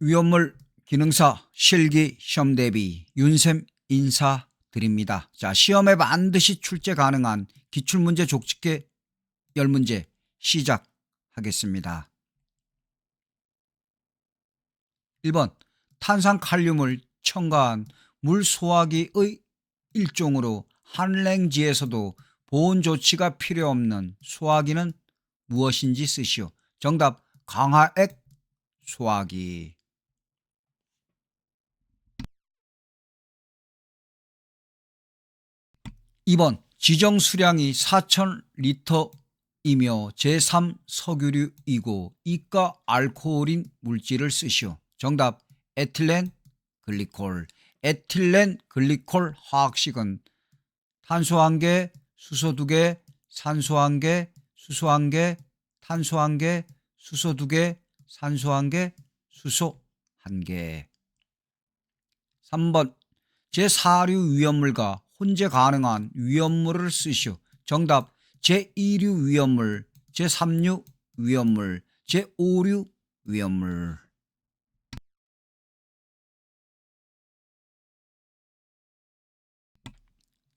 위험물 기능사 실기 시험 대비 윤쌤 인사 드립니다. 자, 시험에 반드시 출제 가능한 기출문제 족집게 10문제 시작하겠습니다. 1번 탄산 칼륨을 첨가한 물 소화기의 일종으로 한랭지에서도 보온 조치가 필요 없는 소화기는 무엇인지 쓰시오. 정답 강화액 소화기. 2번 지정 수량이 4,000리터이며 제3 석유류이고 이가 알코올인 물질을 쓰시오. 정답 에틸렌 글리콜. 에틸렌 글리콜 화학식은 탄소 한 개, 수소 두 개, 산소 한 개, 수소 한 개, 탄소 한 개, 수소 두 개, 산소 한 개, 수소 한 개. 3번 제4류 위험물과 혼재 가능한 위험물을 쓰시오. 정답 제2류 위험물, 제3류 위험물, 제5류 위험물.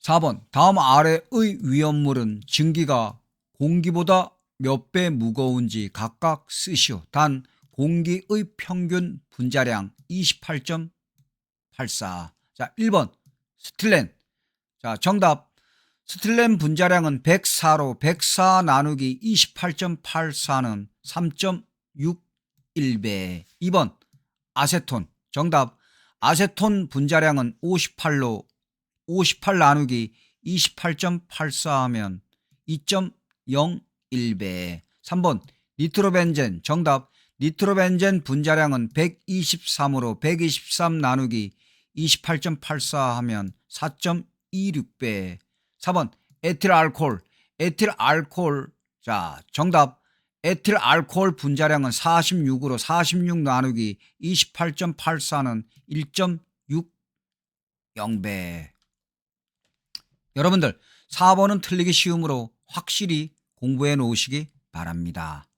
4번 다음 아래의 위험물은 증기가 공기보다 몇 배 무거운지 각각 쓰시오. 단 공기의 평균 분자량 28.84. 자, 1번 스틸렌. 자, 정답 스틸렌 분자량은 104로 104 나누기 28.84는 3.61배. 2번 아세톤. 정답 아세톤 분자량은 58로 58 나누기 28.84 하면 2.01배. 3번 니트로벤젠 정답 니트로벤젠 분자량은 123으로 123 나누기 28.84 하면 4.26배. 4번 에틸 알코올 에틸 알코올 자 정답 에틸 알코올 분자량은 46으로 46 나누기 28.84는 1.60배. 여러분들 4번은 틀리기 쉬우므로 확실히 공부해 놓으시기 바랍니다.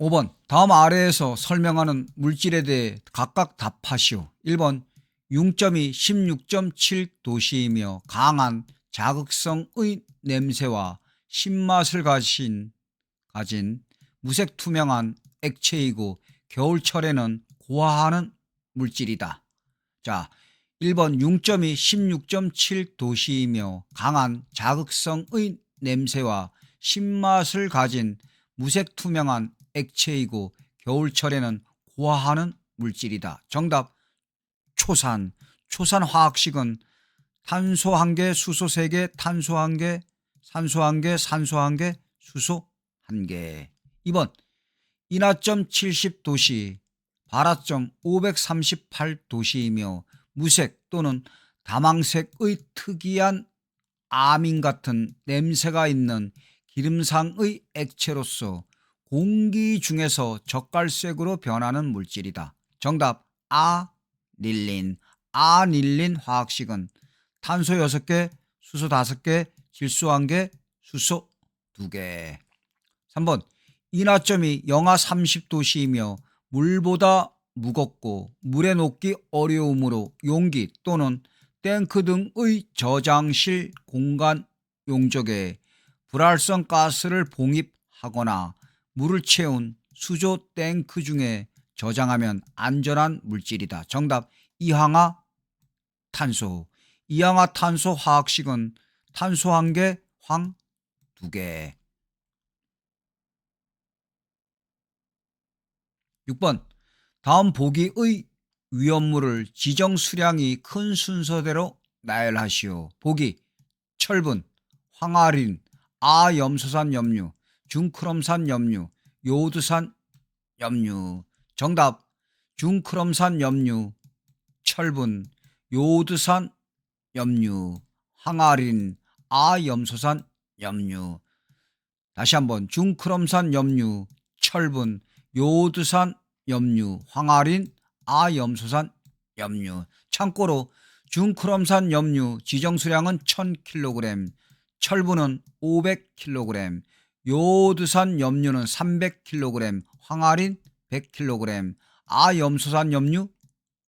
5번 다음 아래에서 설명하는 물질에 대해 각각 답하시오. 1번 융점이 16.7도씨이며 강한 자극성의 냄새와 신맛을 가진, 가진 무색 투명한 액체이고 겨울철에는 고화하는 물질이다. 자, 1번 융점이 16.7도씨이며 강한 자극성의 냄새와 신맛을 가진 무색 투명한 액체이고 겨울철에는 고화하는 물질이다. 정답 초산. 초산 화학식은 탄소 한 개, 수소 세 개, 탄소 한 개, 산소 한 개, 산소 한 개, 수소 한 개. 2번 인하점 70도씨, 발화점 538도씨이며 무색 또는 다망색의 특이한 아민 같은 냄새가 있는 기름상의 액체로서 공기 중에서 젓갈색으로 변하는 물질이다. 정답 아닐린. 아닐린 화학식은 탄소 6개, 수소 5개, 질소 1개, 수소 2개. 3번 인하점이 영하 30도씨이며 물보다 무겁고 물에 녹기 어려우므로 용기 또는 탱크 등의 저장실 공간 용적에 불활성 가스를 봉입하거나 물을 채운 수조 탱크 중에 저장하면 안전한 물질이다. 정답 이항화 탄소. 이항화 탄소 화학식은 탄소 한 개, 황 두 개. 6번 다음 보기의 위험물을 지정 수량이 큰 순서대로 나열하시오. 보기 철분, 황아린, 아염소산 염류, 중크롬산 염류, 요드산 염류. 정답 중크롬산 염류, 철분, 요드산 염류, 항아린, 아염소산 염류. 다시 한번 중크롬산 염류, 철분, 요드산 염류, 황아린, 아염소산 염류. 참고로 중크롬산 염류 지정 수량은 1000kg, 철분은 500kg, 요오드산 염류는 300kg, 황아린 100kg, 아염소산 염류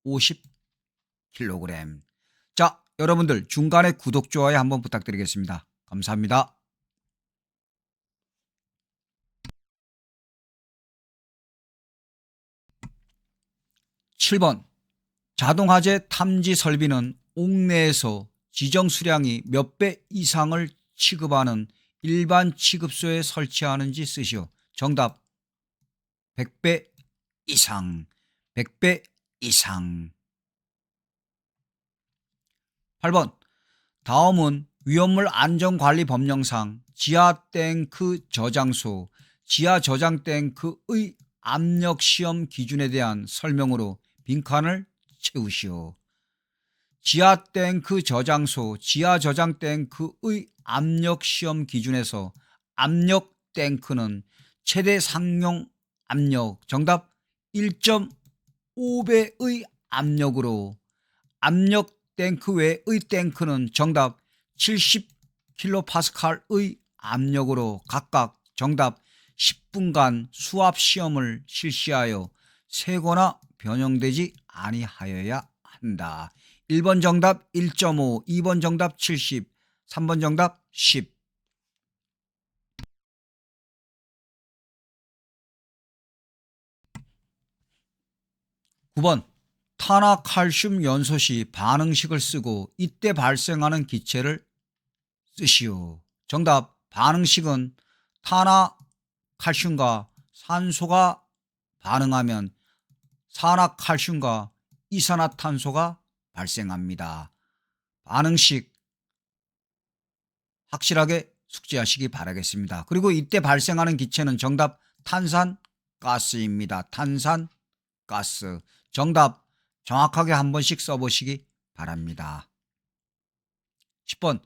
50kg. 자, 여러분들 중간에 구독, 좋아요 한번 부탁드리겠습니다. 감사합니다. 칠번 자동화재 탐지 설비는 옥내에서 지정 수량이 몇 배 이상을 취급하는 일반 취급소에 설치하는지 쓰시오. 정답 100배 이상 100배 이상 8번 다음은 위험물 안전관리 법령상 지하 탱크 저장소, 지하 저장 탱크의 압력 시험 기준에 대한 설명으로 빈칸을 채우시오. 지하 탱크 저장소, 지하 저장 탱크의 압력 시험 기준에서 압력 탱크는 최대 상용 압력 정답 1.5배의 압력으로 압력 탱크 외의 탱크는 정답 70kPa의 압력으로 각각 정답 10분간 수압 시험을 실시하여 세거나 변형되지 아니하여야 한다. 1번 정답 1.5, 2번 정답 70, 3번 정답 10. 9번 탄화칼슘 연소 시 반응식을 쓰고 이때 발생하는 기체를 쓰시오. 정답 반응식은 탄화칼슘과 산소가 반응하면 산화칼슘과 이산화탄소가 발생합니다. 반응식 확실하게 숙지하시기 바라겠습니다. 그리고 이때 발생하는 기체는 정답 탄산 가스입니다. 탄산 가스. 정답 정확하게 한 번씩 써보시기 바랍니다. 10번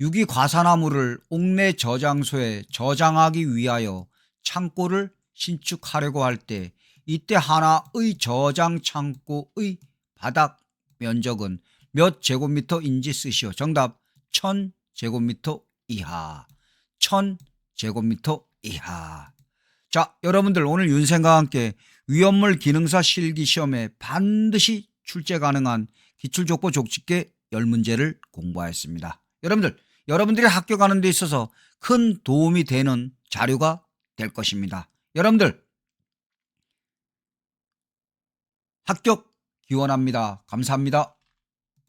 유기과산화물을 옥내 저장소에 저장하기 위하여 창고를 신축하려고 할 때 이때 하나의 저장 창고의 바닥 면적은 몇 제곱미터인지 쓰시오. 정답 1000제곱미터 이하 1000제곱미터 이하 자 여러분들 오늘 윤생과 함께 위험물 기능사 실기 시험에 반드시 출제 가능한 기출족보 족집계 10문제를 공부하였습니다. 여러분들 여러분들이 학교 가는 데 있어서 큰 도움이 되는 자료가 될 것입니다. 여러분들 합격 기원합니다. 감사합니다.